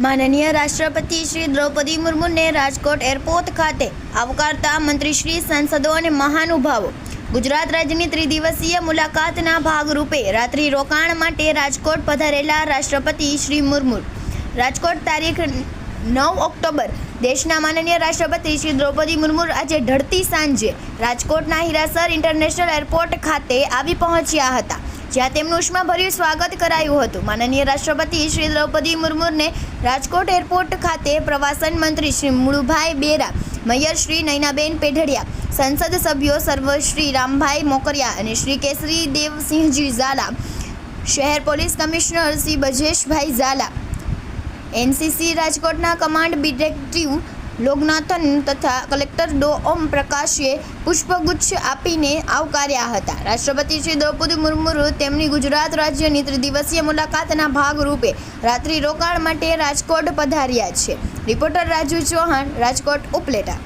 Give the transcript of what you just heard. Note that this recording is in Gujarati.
માનનીય રાષ્ટ્રપતિ શ્રી દ્રૌપદી મુર્મુને રાજકોટ એરપોર્ટ ખાતે આવકારતા મંત્રી શ્રી સાંસદો અને મહાનુભાવો ગુજરાત રાજ્યની ત્રિદિવસીય મુલાકાતના ભાગરૂપે રાત્રિ રોકાણ માટે રાજકોટ પધારેલા રાષ્ટ્રપતિ શ્રી મુર્મુ. રાજકોટ તારીખ નવ ઓક્ટોબર દેશના માનનીય રાષ્ટ્રપતિ શ્રી દ્રૌપદી મુર્મુ આજે ઢળતી સાંજે રાજકોટના હિરાસર ઇન્ટરનેશનલ એરપોર્ટ ખાતે આવી પહોંચ્યા હતા. જ્યાં તેમનું ઉષ્માભર્યું સ્વાગત કરાયું હતું. માનનીય રાષ્ટ્રપતિ શ્રી દ્રૌપદી મુર્મુને રાજકોટ એરપોર્ટ ખાતે પ્રવાસન મંત્રી શ્રી મુળુભાઈ બેરા, મેયર શ્રી નૈનાબેન પેઢડિયા, સંસદ સભ્યો સર્વ શ્રી રામભાઈ મોકરિયા અને શ્રી કેસરી દેવસિંહજી ઝાલા, શહેર police commissioner Shri Brajeshbhai Jhala, NCC રાજકોટના કમાન્ડ ડિટેક્ટિવ લોગનાથન તથા કલેક્ટર ડો ઓમ પ્રકાશે પુષ્પગુચ્છ આપીને આવકાર્યા હતા. રાષ્ટ્રપતિ શ્રી દ્રૌપદી મુર્મુ તેમની ગુજરાત રાજ્યની ત્રિદિવસીય મુલાકાતના ભાગરૂપે રાત્રિ રોકાણ માટે રાજકોટ પધાર્યા છે. રિપોર્ટર રાજુ ચૌહાણ, રાજકોટ ઉપલેટા.